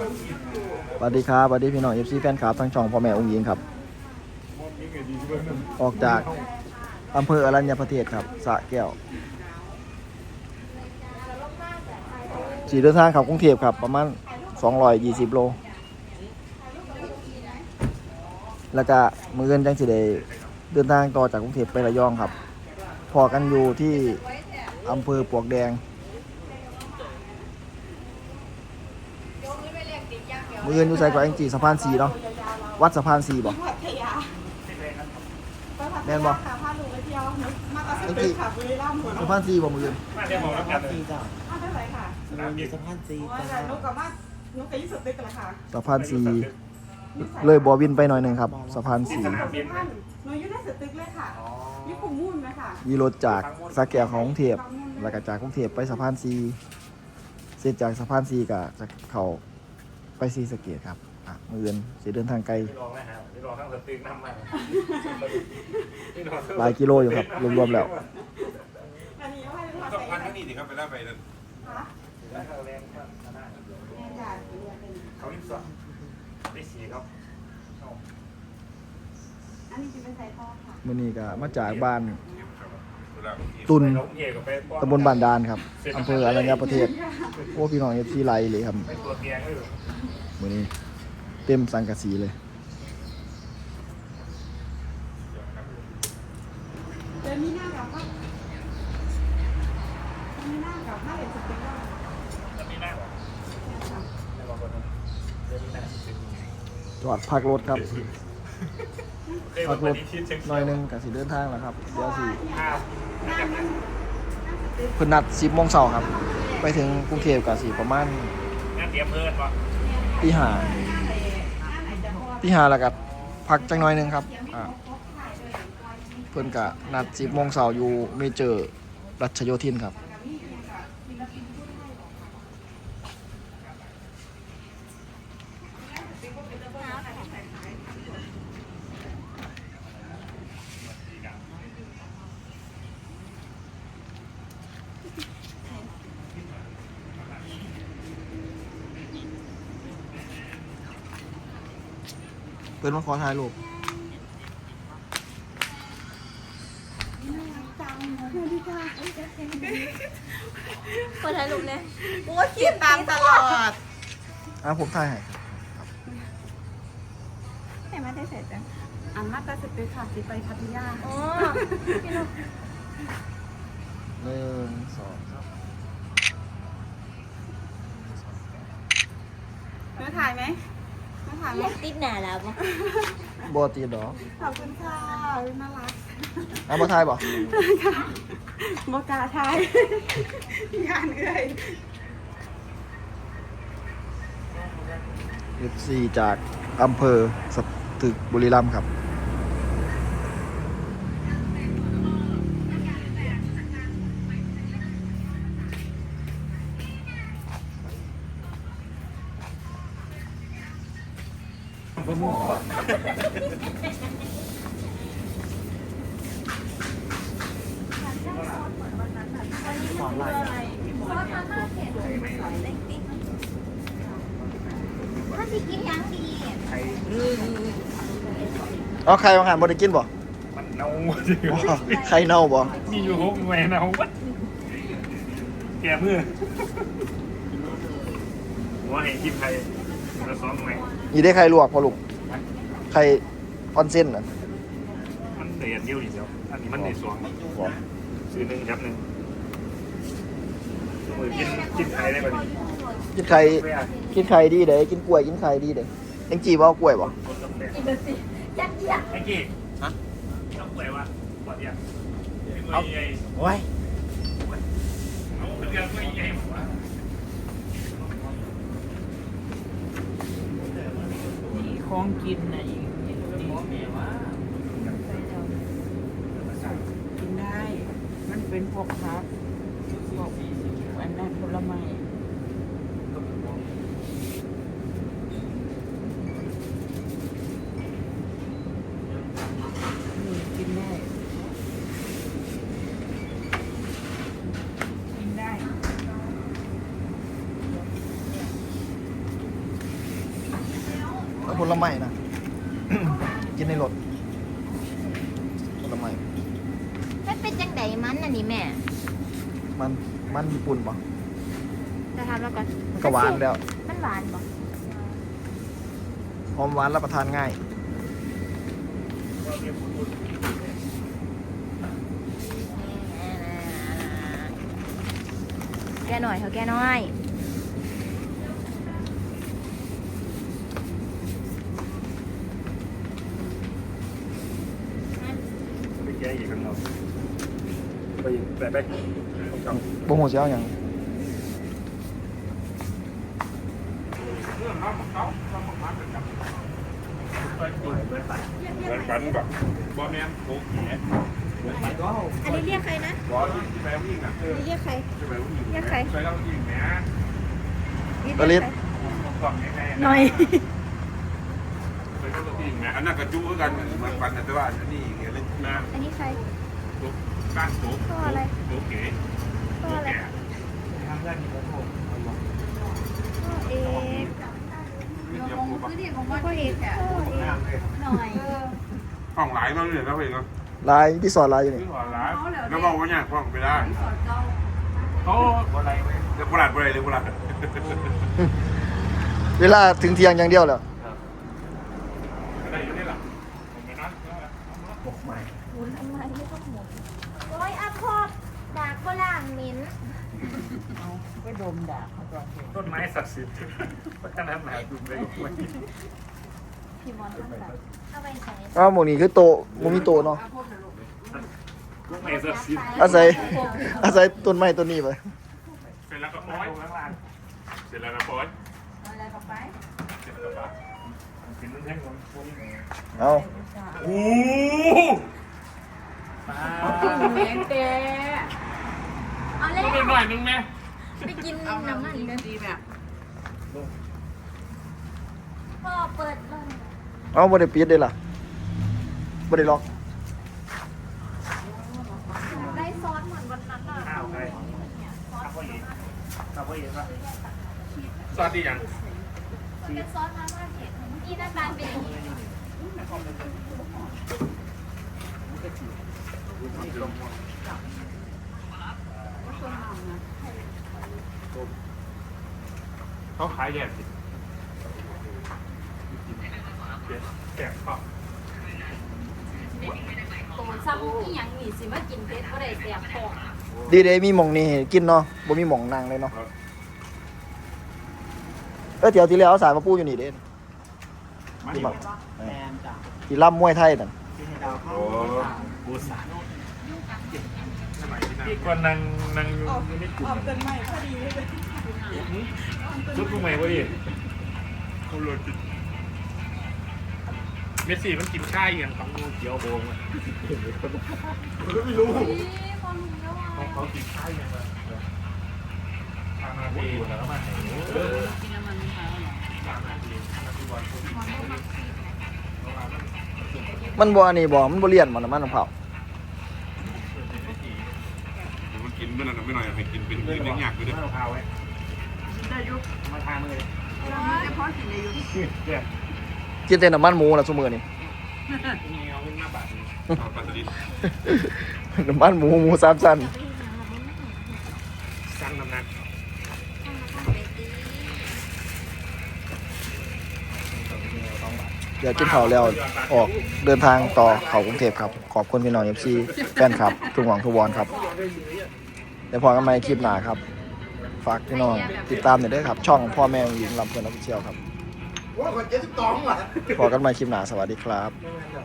สวัสดีครับสวัสดีพี่น้องเอฟซีแฟนคลับทั้งช่องพ่อแม่องค์หญิงครับ ออกจากอำเภออรัญญประเทศครับสระแก้วสีเดินทางขับกรุงเทพครับ ประมาณ 220 โล แล้วก็มือเงินจังสิได้เดินทางต่อจากกรุงเทพไประยองครับ พอกันอยู่ที่อำเภอปวกแดง มือเงินอยู่ใส่กับแองจีสะพานสีเนาะวัดสะพานสีบ่พัทยาแม่นบ่ค่ะพาหนูไปเที่ยวมาตัดสินเป็นค่ะบุรีรัมย์สะพานสีบ่มือเงินมาเรียกบอกแล้วกันเลยจ้ามาได้ไรค่ะสนามบินสะพานจีว่าจ้าแต่หนูกับมานูกับยี่สิบตึกละค่ะสะพานสีเลยบอวินไปหน่อยหนึ่งครับ สะพานสีสามสิบพันหนูอยู่ในสตึกเลยค่ะยี่ปุ่มมุ่นไหมค่ะมีรถจากสะแก้วของกรุงเทพแล้วก็จากกรุงเทพไปสะพานสีเสร็จจากสะพานสีก็จะเข้า ไปสีสะเกตครับอะมือเงินสิเดินทางไกลพี่รองนะฮะพี่รองทั้งสตึกน้ำมาพี่รองหลายกิโลอยู่ครับรวมๆแล้ว อันนี้ว่าจะต้องพัทำนใส่ทั้งนี้สิครับไปแล้วไปนั่นค่ะแรงมากนะแม่จ่ายเรียนเป็นเขาลิบสองได้สีครับอันนี้จะเป็นไซทอค่ะ มื้อนี้ก็มาจากบ้านเวลาบางที ตุนเราเย่กับไปตำบลบ้านดานครับอำเภออรัญญประเทศโอ้พี่น้องเอฟซีไลเลยครับไปตัวเตียงเลยมื้อนี้เต็มสังกะสีเลยเดินมีหน้ากับว่ามีหน้ากับถ้าเรียนสตึกก็จะมีหน้าหรอไม่บอกคนนั้นจะมีหน้าสิบจอดพักรถครับ เคยบอกว่าที่ชิดเช็คหน่อยหนึงก็สิเดินทางแล้วครับเดี๋ยวสิห้าหน้ามันเพิ่นนัด10โมงเช้าครับ ไปถึงกรุงเทพก็สิประมาณงานเตรียมเพิ่นวะตีห้าหน้าไหนจะพอตีห้าแล้วก็พักจังหน่อยหนึงครับอ่าเพิ่นก็นัด10โมงเช้าอยู่เมเจอร์รัชโยธินครับ เพิ่นมาขอถ่ายรูปเปิดถ่ายรูปเลยโอ้คิดตามตลอดอะผมถ่ายให้ครับไหนมาได้เสร็จจังอันมาตราสตึกค่ะสิไปพัทยาอ๋อพี่นุ๊กหนึ่งสองสามเนื้อถ่ายไหม เนื้อถ่ายไหมติดหนาแล้วมั้งบ่ตีดอกขอบคุณค่ะน่ารักอะบ่ถ่ายบ่ค่ะโมกาถ่ายงานเอ้ยเอฟซีจากอำเภอสตึกบุรีรัมย์ครับ ถ้าสิกินยังดีเอาใครบางหันบ่ได้กินบ่มันเน่าจริงว้าใครเน่าบ่มีอยู่หกแหวนเน่าวัดแก่มือหัวเห็นกินไทยแล้วซ้อมใหม่นี่ได้ใครลวกพอลูกใครออนเส้นน่ะมันเดียดเดียวดีเดียวอันนี้มันในสวงบ่ซื้อหนึ่งครับหนึ่งมือกินกินไทยได้ป่ะนี่กินไข่กินไข่ดีเด้กินกล้วยกินไข่ดีเด้เอ็งจีบ่เอากล้วยบ่คนต้องแดงกินสิยัดยัดไอ้กี้ฮะต้องเปิดวะปอดยังเอาใหญ่โอ้ยเอาเรื่องไม่ใหญ่หมดวะ ของกินนะอีกนี่แม่กินได้ มันเป็นพวกพักพวกอันนั้นผลไม้นี่กินได้ กินได้ ผลไม้นะ กินในรถผลไม้มันเป็นจังไดมันน่ะนี่แม่ มันมันญี่ปุ่นปะจะทำแล้วก่อนมันก็หวานแล้ว มันหวานบ่หอมหวานรับประทานง่ายแกหน่อยเถอะแกหน่อย ไปแก้อีกข้างนอกไปไปไปจังบ่หูสิเอาหยังเรื่องน้องของเขาน้องของมันเป็นกับไปไปไปเหมือนกันแบบบ่แม่นโต๊ะแหนอันนี้เรียกใครนะบ่ที่แปลวิ่งอะอันนี้เรียกใครที่แปลวิ่งเรียกใครไปแล้ววิ่งแหนปลิศกล่องยังไงหน่อยไปแล้ววิ่งแหนอันนั้นกระจู้กันเหมือนกันแต่ว่าอันนี้เล่ นน้อันนี้ใครำโต๊ะก้านโต๊ะโต๊ะเก๋พ่อโต๊ะอะไรแก่ทำได้มีกระโถงพ่อเอกพ่อเอกพ่อเอกหน่อยห้องหลายมากเลยนะเพื่อนเนาะลายที่สอนลายอยู่นี่ที่ห้องหลายแล้วบอกว่าเนี่ยห้องไปได้เขาอะไรไหมเดี๋ยวโบราณโบราณเลยโบราณเวลาถึงเที่ยงอย่างเดียวแล้วได้อยู่นี่หรอ ปกใหม่ หมุนทำไมไม่ต้องหมุนโอ้ยอาพอบดา กโบราณเหม็นเอาก็ดมด่าเขาตอนเด็กต้นไม้ศักดิ์สิทธิ์พัฒนาหนาดูเลยพี่มอนทำแบบเอาไปใส่อ้าวหมองนี้คือโตะบ่มีโตะเนาะต้นไม้ศักดิ์สิทธิ์อาศัยอาศัยต้นไม้ต้นนี้ไปเสร็จแล้วก็ต้นป้ไม้อยตรงล่างเสร็จแล้วก็ป้อยอะไรกับไปเสร็จแล้วก็ป้อยกินน้ำแข็งของพวกนี้เอาโอ้ป้าเลี้ยงเต้ เอาเลยต้องหน่อยนึงไหมไปกินน้ำมันกันดีแบบพ่อเปิดเลยเอาบ่ได้ปิดเด้ล่ะบ่ได้ล็อกได้ซอสเหมือนวันนั้นอะข้าวใครข้าวพ่อเอกข้าวพ่อเอกป่ะสวัสดียังมันเป็นซอสมาม่าเผ็ดนี่หน้าตาเป็นอย่างนี้ เขาขายแยกสิแกะข้าวโตซ้ำอีหยังนี่สิมากินเผ็ดบ่ได้แสบคอดีเด้มีหม่องนี่ให้กินเนาะบ่มีหม่องนั่งเลยเนาะเออเดี๋ยวที่แล้วเอาสายมาปูอยู่นี่เด้มันที่แบบแฟนจ้ะที่ล่ำมวยไทยนั่นที่ให้เราเข้าโอ้บูสานสมัยที่นั่นพี่คนนั่งนั่งอยู่ในกลุ่อมอกต้นไม้พอดีเลย ชุดพวกใหม่พอดีเขาเลยกินเมสซี่มันกินข้าวอย่างของงูเขียวโบงอะไม่รู้คนรู้แล้วว่าของเขากินข้าวอย่างแบบทางนาทีแล้วก็มาไหนเออกินน้ำมันมะพร้าวเหรอทางนาทีทางนาทีวันพุธมันบ่อันนี้บ่มันบ่เลี่ยนมันน้ำมันมะพร้าวมันกินไม่นานไม่หน่อยให้กินเป็นกินเป็นยากเลยเดี๋เด้ ยวอพาไว้ได้ยุกมาทานเลยแต่พ่อกินได้ยุกเดี๋ยวกินแต่น้ำมันหมูล่ะซุมื้อนี้มีเอาขึ้นมาบาทนึงเอาปัตตานีน้ำมันหมูหมูสามชั้นสร้างน้ำหนักเดี๋ยวกินข้าวแล้วออกเดินทางต่อเข้ากรุงเทพครับ ขอบคุณพี่น้อง FC แฟนคลับทุกหวังทุกวอนครับ เดี๋ยวพอกันใหม่คลิปหน้าครับ ฝากพี่น้องติดตามหน่อยด้วยครับ ช่องพ่อแม่หญิงลำเพลินออฟฟิเชียลครับว่าคนเจ็ดสิบสองว่ะพอกันใหม่คลิปหน้าสวัสดีครับไม่งั้นเดี๋ยว